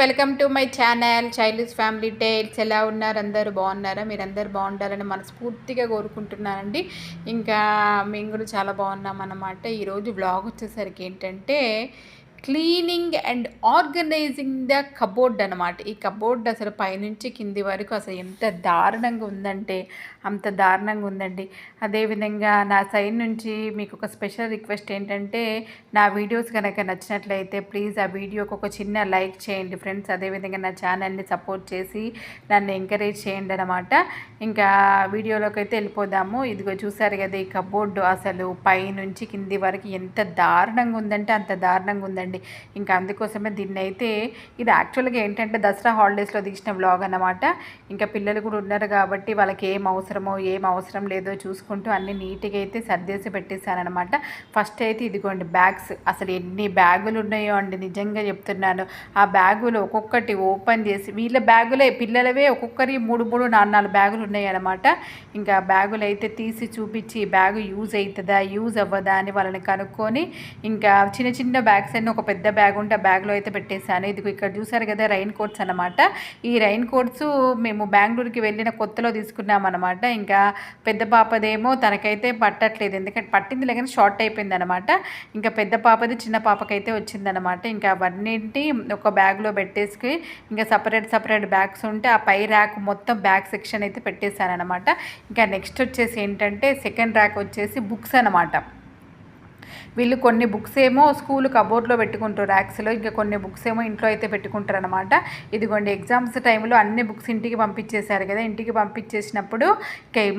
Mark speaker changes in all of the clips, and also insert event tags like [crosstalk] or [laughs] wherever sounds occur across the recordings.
Speaker 1: Welcome to my channel. Child's family tales. ఎలా ఉన్నారు? అందరూ బాగున్నారా? మీరు అందరు బాగుండాలని మనస్ఫూర్తిగా కోరుకుంటున్నానండి. ఇంకా మేము కూడా చాలా బాగున్నాం అన్నమాట ఈరోజు బ్లాగ్ వచ్చేసరికి ఏంటంటే cleaning and organising the cupboard అనమాట ఈ కబోర్డ్ అసలు పైనుంచి కింది వరకు అసలు ఎంత దారుణంగా ఉందంటే అంత దారుణంగా ఉందండి. అదేవిధంగా నా సైడ్ నుంచి మీకు ఒక స్పెషల్ రిక్వెస్ట్ ఏంటంటే నా వీడియోస్ కనుక నచ్చినట్లయితే ప్లీజ్ ఆ వీడియోకి ఒక చిన్న లైక్ చేయండి ఫ్రెండ్స్. అదేవిధంగా నా ఛానల్ని సపోర్ట్ చేసి నన్ను ఎంకరేజ్ చేయండి అనమాట ఇంకా వీడియోలోకి అయితే వెళ్ళిపోదాము. ఇదిగో చూసారు కదా ఈ కబోర్డు అసలు పైనుంచి కింది వరకు ఎంత దారుణంగా ఉందంటే అంత దారుణంగా ఉందండి. ఇంకా అందుకోసమే దీన్ని అయితే ఇది యాక్చువల్గా ఏంటంటే దసరా హాలిడేస్లో తీసిన వ్లాగ్ అనమాట ఇంకా పిల్లలు కూడా ఉన్నారు కాబట్టి వాళ్ళకి ఏం అవసరమో ఏం అవసరం లేదో చూసుకుంటూ అన్ని నీట్గా అయితే సర్దేసి పెట్టేశానమాట ఫస్ట్ అయితే ఇదిగోండి బ్యాగ్స్ అసలు ఎన్ని బ్యాగులు ఉన్నాయో అండి నిజంగా చెప్తున్నాను. ఆ బ్యాగులు ఒక్కొక్కటి ఓపెన్ చేసి వీళ్ళ బ్యాగులే పిల్లలవే ఒక్కొక్కరి మూడు మూడు నాలుగు నాలుగు బ్యాగులు ఉన్నాయి అనమాట ఇంకా బ్యాగులు అయితే తీసి చూపించి బ్యాగు యూజ్ అవుతుందా యూజ్ అవ్వదా అని వాళ్ళని కనుక్కొని ఇంకా చిన్న చిన్న బ్యాగ్స్ అన్నీ ఒక పెద్ద బ్యాగ్ ఉంటే ఆ బ్యాగ్లో అయితే పెట్టేశాను. ఇది ఇక్కడ చూసారు కదా రైన్ కోట్స్ అనమాట ఈ రైన్ కోట్స్ మేము బెంగళూరుకి వెళ్ళిన కొత్తలో తీసుకున్నాం అనమాట ఇంకా పెద్ద పాపదేమో తనకైతే పట్టట్లేదు. ఎందుకంటే పట్టింది లేకపోతే షార్ట్ అయిపోయింది అనమాట ఇంకా పెద్ద పాపది చిన్న పాపకైతే వచ్చిందనమాట ఇంకా అవన్నింటి ఒక బ్యాగ్లో పెట్టేసి ఇంకా సపరేట్ సపరేట్ బ్యాగ్స్ ఉంటే ఆ పై ర్యాక్ మొత్తం బ్యాగ్ సెక్షన్ అయితే పెట్టేశాను అనమాట ఇంకా నెక్స్ట్ వచ్చేసి ఏంటంటే సెకండ్ ర్యాక్ వచ్చేసి బుక్స్ అనమాట వీళ్ళు కొన్ని బుక్స్ ఏమో స్కూల్ కబోర్డ్లో పెట్టుకుంటారు ర్యాక్స్లో ఇంకా కొన్ని బుక్స్ ఏమో ఇంట్లో అయితే పెట్టుకుంటారు అనమాట ఇదిగోండి ఎగ్జామ్స్ టైంలో అన్ని బుక్స్ ఇంటికి పంపించేశారు కదా. ఇంటికి పంపించేసినప్పుడు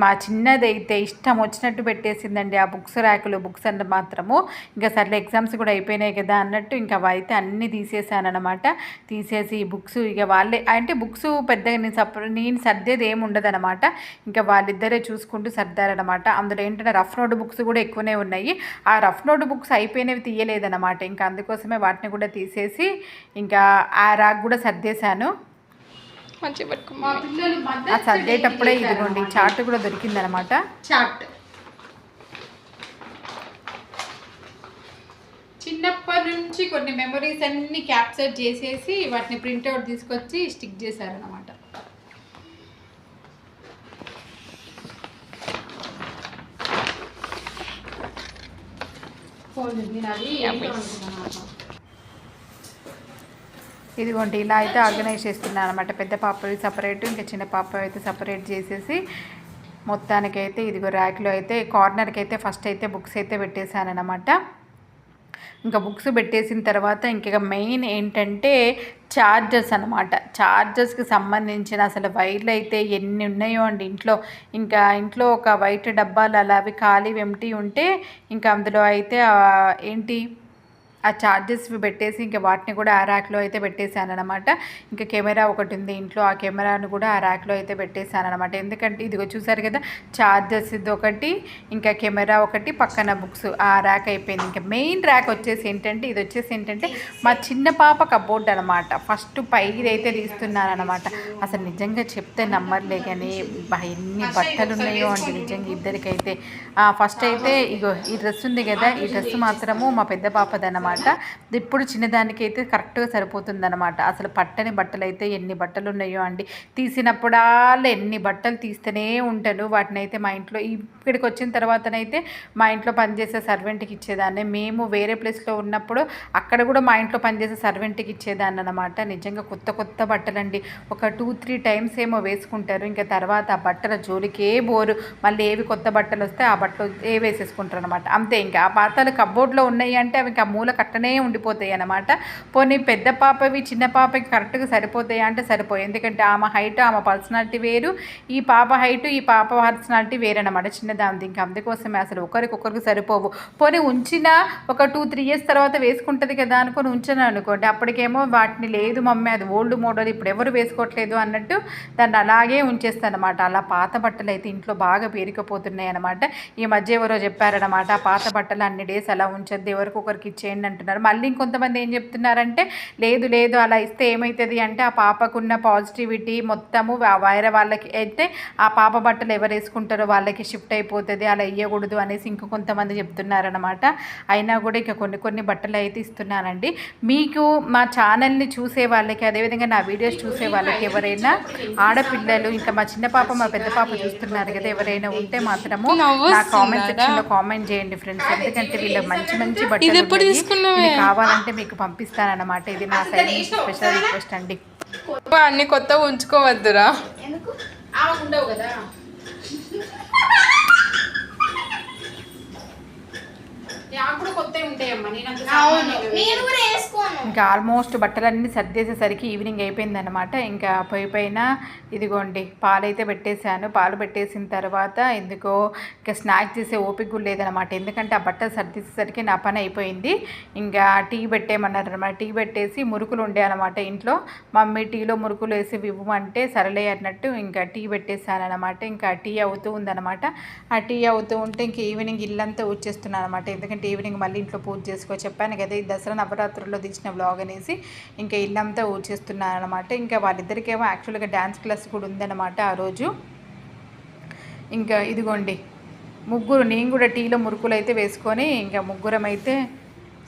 Speaker 1: మా చిన్నది అయితే ఇష్టం వచ్చినట్టు పెట్టేసిందండి. ఆ బుక్స్ ర్యాకులు బుక్స్ అంటే మాత్రము. ఇంకా సర్లే ఎగ్జామ్స్ కూడా అయిపోయినాయి కదా అన్నట్టు ఇంకా అయితే అన్నీ తీసేసానమాట తీసేసి బుక్స్ ఇక వాళ్ళే అంటే బుక్స్ పెద్దగా నేను సపరేట్ నేను సర్దేది ఏమి ఉండదనమాట ఇంకా వాళ్ళిద్దరే చూసుకుంటూ సర్దారనమాట అందులో ఏంటంటే రఫ్ నోట్ బుక్స్ కూడా ఎక్కువనే ఉన్నాయి. ఆ రఫ్ నోట్ బుక్స్ అయిపోయినవి తీయలేదన్నమాట. ఇంకా అందుకోసమే వాటిని కూడా తీసేసి ఇంకా ఆ రాక్ కూడా సర్దేశాను. ఆ సర్దేటప్పుడే ఇదిగోండి చార్ట్ కూడా దొరికిందనమాట చార్ట్. చిన్నప్పటి నుంచి కొన్ని మెమరీస్ అన్ని క్యాప్చర్ చేసేసి వాటిని ప్రింట్అవుట్ తీసుకొచ్చి స్టిక్ చేశారనమాట ఇదిగోండి ఇలా అయితే ఆర్గనైజ్ చేస్తున్నాను అనమాట పెద్ద పాపవి సపరేట్ ఇంకా చిన్న పాప అయితే సపరేట్ చేసేసి మొత్తానికైతే ఇదిగో ర్యాక్లో అయితే కార్నర్కి అయితే ఫస్ట్ అయితే బుక్స్ అయితే పెట్టేశాను అనమాట ఇంకా బుక్స్ పెట్టేసిన తర్వాత ఇంకా మెయిన్ ఏంటంటే ఛార్జర్స్ అనమాట ఛార్జర్స్కి సంబంధించిన అసలు వైర్లు అయితే ఎన్ని ఉన్నాయో అండి ఇంట్లో. ఇంకా ఇంట్లో ఒక వైట్ డబ్బాలు అలా అవి ఖాళీ ఎంటీ ఉంటే ఇంకా అందులో అయితే ఏంటి? ఆ చార్జెస్ పెట్టేసి ఇంకా వాటిని కూడా ఆ ర్యాక్లో అయితే పెట్టేశాను అనమాట ఇంకా కెమెరా ఒకటి ఉంది ఇంట్లో ఆ కెమెరాను కూడా ఆ ర్యాక్లో అయితే పెట్టేశాను అనమాట ఎందుకంటే ఇదిగో చూసారు కదా ఛార్జెస్ ఇది ఒకటి ఇంకా కెమెరా ఒకటి పక్కన బుక్స్ ఆ ర్యాక్ అయిపోయింది. ఇంకా మెయిన్ ర్యాక్ వచ్చేసి ఏంటంటే ఇది వచ్చేసి ఏంటంటే మా చిన్న పాప కబోర్డ్ అనమాట ఫస్ట్ పైది అయితే తీస్తున్నాను అనమాట అసలు నిజంగా చెప్తే నమ్మర్లే కానీ ఎన్ని బట్టలు ఉన్నాయో అండి నిజంగా ఇద్దరికైతే. ఫస్ట్ అయితే ఇగో ఈ డ్రెస్ ఉంది కదా ఈ డ్రెస్ మాత్రము మా పెద్ద అనమాట. ఇప్పుడు చిన్నదానికైతే కరెక్ట్గా సరిపోతుందన్నమాట అసలు పట్టని బట్టలు అయితే ఎన్ని బట్టలు ఉన్నాయో అండి తీసినప్పుడల్లా ఎన్ని బట్టలు తీస్తూనే ఉంటాను వాటిని అయితే మా ఇంట్లో ఇక్కడికి వచ్చిన తర్వాతనైతే మా ఇంట్లో పనిచేసే సర్వెంట్కి ఇచ్చేదాన్ని. మేము వేరే ప్లేస్లో ఉన్నప్పుడు అక్కడ కూడా మా ఇంట్లో పనిచేసే సర్వెంట్కి ఇచ్చేదాన్ని అనమాట నిజంగా కొత్త కొత్త బట్టలండి. ఒక టూ త్రీ టైమ్స్ ఏమో వేసుకుంటారు. ఇంకా తర్వాత ఆ బట్టల జోలికే బోరు. మళ్ళీ ఏవి కొత్త బట్టలు వస్తే ఆ బట్టలు ఏ వేసేసుకుంటారు అనమాట అంతే ఇంకా. ఆ బట్టలు కబోర్డ్లో ఉన్నాయి అంటే అవి ఇంకా మూల కరెక్ట్నే ఉండిపోతాయి అనమాట పోనీ పెద్ద పాపవి చిన్న పాపకి కరెక్ట్గా సరిపోతాయి అంటే సరిపోయి ఎందుకంటే ఆమె హైట్ ఆమె పర్సనాలిటీ వేరు. ఈ పాప హైట్ ఈ పాప పర్సనాలిటీ వేరనమాట చిన్నదాంది. ఇంకా అందుకోసమే అసలు ఒకరికొకరికి సరిపోవు. పోనీ ఉంచిన ఒక టూ త్రీ ఇయర్స్ తర్వాత వేసుకుంటుంది కదా అనుకుని ఉంచాను అనుకోండి. అప్పటికేమో వాటిని లేదు మమ్మీ అది ఓల్డ్ మోడల్ ఇప్పుడు ఎవరు వేసుకోవట్లేదు అన్నట్టు దాన్ని అలాగే ఉంచేస్తాను అనమాట అలా పాత బట్టలు అయితే ఇంట్లో బాగా పేరుకుపోతున్నాయి అనమాట ఈ మధ్య ఎవరో చెప్పారనమాట ఆ పాత బట్టలు అన్ని డేస్ అలా ఉంచద్దు. ఎవరికొకరికి ఇచ్చేయండి అంటున్నారు. మళ్ళీ ఇంకొంతమంది ఏం చెప్తున్నారంటే లేదు లేదు అలా ఇస్తే ఏమవుతుంది అంటే ఆ పాపకున్న పాజిటివిటీ మొత్తము వేరే వాళ్ళకి అయితే ఆ పాప బట్టలు ఎవరు వేసుకుంటారో వాళ్ళకి షిఫ్ట్ అయిపోతుంది అలా ఇవ్వకూడదు అనేసి ఇంకో కొంతమంది చెప్తున్నారనమాట అయినా కూడా ఇక కొన్ని కొన్ని బట్టలు అయితే ఇస్తున్నానండి. మీకు మా ఛానల్ని చూసే వాళ్ళకి అదేవిధంగా నా వీడియోస్ చూసే వాళ్ళకి ఎవరైనా ఆడపిల్లలు ఇంకా మా చిన్న పాప మా పెద్ద పాప చూస్తున్నారు కదా ఎవరైనా ఉంటే మాత్రము నా కామెంట్ సెక్షన్లో కామెంట్ చేయండి ఫ్రెండ్స్. ఎందుకంటే వీళ్ళకి మంచి మంచి బట్టలు ఇవి కావాలంటే మీకు పంపిస్తానన్నమాట. ఇది నా సైడ్ నుంచి స్పెషల్ రిక్వెస్ట్ అండి.
Speaker 2: అన్ని కొత్త ఉంచుకోవద్దురా.
Speaker 1: ఉండవు కదా. [laughs] కూడా కొత్త ఉంటాయమ్మా.
Speaker 3: నేను కూడా వేసుకోను.
Speaker 1: ఇంకా ఆల్మోస్ట్ బట్టలన్నీ సర్దేసేసరికి ఈవినింగ్ అయిపోయింది అనమాట ఇంకా పొయ్యి పైన ఇదిగోండి పాలు అయితే పెట్టేశాను. పాలు పెట్టేసిన తర్వాత ఎందుకో ఇంకా స్నాక్ చేసే ఓపిక కూడా లేదనమాట ఎందుకంటే ఆ బట్టలు సర్దేసేసరికి నా పని అయిపోయింది. ఇంకా టీ పెట్టేయమన్నారు అనమాట టీ పెట్టేసి మురుకులు ఉండే అనమాట ఇంట్లో. మమ్మీ టీలో మురుకులు వేసి ఇవ్వమంటే సరలే అన్నట్టు ఇంకా టీ పెట్టేశాను అనమాట ఇంకా టీ అవుతూ ఉందన్నమాట. ఆ టీ అవుతూ ఉంటే ఇంక ఈవినింగ్ ఇల్లంతా ఊడ్చేస్తున్నాను అనమాట ఎందుకంటే ఈవినింగ్ మళ్ళీ ఇంట్లో పూజ చేసుకో చెప్పాను కదా ఈ దసరా నవరాత్రుల్లో తీసిన బ్లాగ్ అనేసి ఇంకా ఇల్లంతా ఊచేస్తున్నాను అనమాట ఇంకా వాళ్ళిద్దరికేమో యాక్చువల్గా డ్యాన్స్ క్లాస్ కూడా ఉందన్నమాట ఆ రోజు. ఇంకా ఇదిగోండి ముగ్గురు నేను కూడా టీలో మురుకులు అయితే వేసుకొని ఇంకా ముగ్గురం అయితే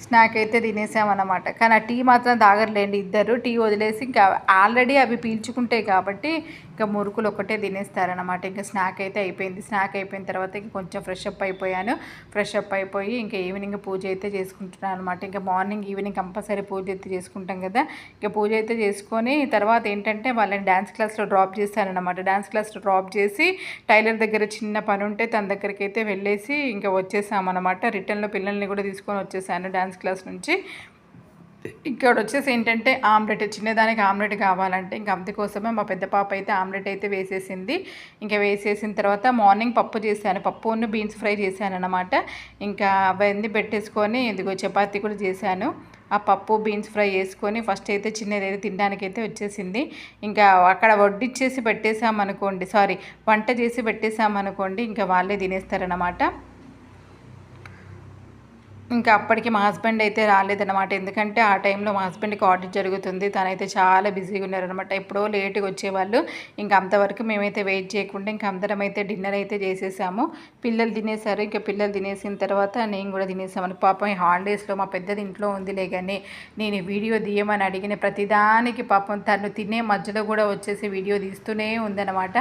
Speaker 1: స్నాక్ అయితే తినేసామన్నమాట. కానీ ఆ టీ మాత్రం తాగర్లేండి ఇద్దరు. టీ వదిలేసి ఇంకా ఆల్రెడీ అవి పీల్చుకుంటాయి కాబట్టి ఇంకా మురుకులు ఒకటే తినేస్తారనమాట ఇంకా స్నాక్ అయితే అయిపోయింది. స్నాక్ అయిపోయిన తర్వాత ఇంకా కొంచెం ఫ్రెష్ అప్ అయిపోయాను. ఫ్రెష్ అప్ అయిపోయి ఇంకా ఈవినింగ్ పూజ అయితే చేసుకుంటున్నాను అనమాట ఇంకా మార్నింగ్ ఈవినింగ్ కంపల్సరీ పూజ అయితే చేసుకుంటాం కదా. ఇంకా పూజ అయితే చేసుకొని తర్వాత ఏంటంటే వాళ్ళని డ్యాన్స్ క్లాస్లో డ్రాప్ చేశానన్నమాట డ్యాన్స్ క్లాస్లో డ్రాప్ చేసి టైలర్ దగ్గర చిన్న పని ఉంటే తన దగ్గరికి అయితే వెళ్ళేసి ఇంకా వచ్చేసామన్నమాట. రిటర్న్లో పిల్లల్ని కూడా తీసుకొని వచ్చేసాను. డ్యాన్స్ క్లాస్ నుంచి ఇక్కడ వచ్చేసి ఏంటంటే ఆమ్లెట్ చిన్నదానికి ఆమ్లెట్ కావాలంటే ఇంకా అందుకోసమే మా పెద్ద పాప అయితే ఆమ్లెట్ అయితే వేసేసింది. ఇంకా వేసేసిన తర్వాత మార్నింగ్ పప్పు చేశాను. పప్పును బీన్స్ ఫ్రై చేశాను అనమాట ఇంకా అవన్నీ పెట్టేసుకొని ఇదిగో చపాతీ కూడా చేశాను. ఆ పప్పు బీన్స్ ఫ్రై వేసుకొని ఫస్ట్ అయితే చిన్నదైతే తినడానికైతే తినడానికి అయితే వచ్చేసింది. ఇంకా అక్కడ వడ్డిచ్చేసి పెట్టేసామనుకోండి సారీ వంట చేసి పెట్టేసామనుకోండి ఇంకా వాళ్ళే తినేస్తారనమాట ఇంకా అప్పటికి మా హస్బెండ్ అయితే రాలేదన్నమాట. ఎందుకంటే ఆ టైంలో మా హస్బెండ్కి ఆడిట్ జరుగుతుంది. తనైతే చాలా బిజీగా ఉన్నారనమాట ఎప్పుడో లేట్గా వచ్చేవాళ్ళు. ఇంకా అంతవరకు మేమైతే వెయిట్ చేయకుండా ఇంకా అందరం అయితే డిన్నర్ అయితే చేసేసాము. పిల్లలు తినేసారు. ఇంకా పిల్లలు తినేసిన తర్వాత నేను కూడా తినేసామని. పాపం ఈ హాలిడేస్లో మా పెద్దది ఇంట్లో ఉందిలే కానీ నేను వీడియో తీయమని అడిగిన ప్రతిదానికి పాపం తను తినే మధ్యలో కూడా వచ్చేసి వీడియో తీస్తూనే ఉందన్నమాట.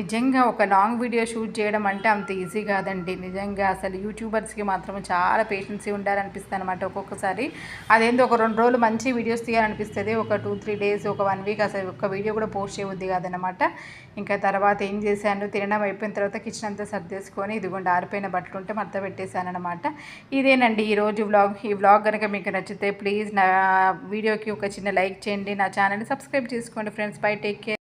Speaker 1: నిజంగా ఒక లాంగ్ వీడియో షూట్ చేయడం అంటే అంత ఈజీ కాదండి. నిజంగా అసలు యూట్యూబర్స్కి మాత్రం చాలా పేషెన్స్ ఉండాలనిపిస్తుంది అనమాట ఒక్కొక్కసారి. అదేందో ఒక రెండు రోజులు మంచి వీడియోస్ తీయాలనిపిస్తుంది ఒక టూ త్రీ డేస్ ఒక వన్ వీక్ అసలు ఒక వీడియో కూడా పోస్ట్ చేయవద్ది కాదనమాట ఇంకా తర్వాత ఏం చేశాను తినడం అయిపోయిన తర్వాత కిచెన్ అంతా సర్దేసుకొని ఇదిగోండి ఆరిపోయిన బట్టలు ఉంటే మడత పెట్టేశాను అనమాట ఇదేనండి ఈరోజు వ్లాగ్ ఈ వ్లాగ్ కనుక మీకు నచ్చితే ప్లీజ్ నా వీడియోకి ఒక చిన్న లైక్ చేయండి. నా ఛానల్ని సబ్స్క్రైబ్ చేసుకోండి ఫ్రెండ్స్ బై టేక్ కేర్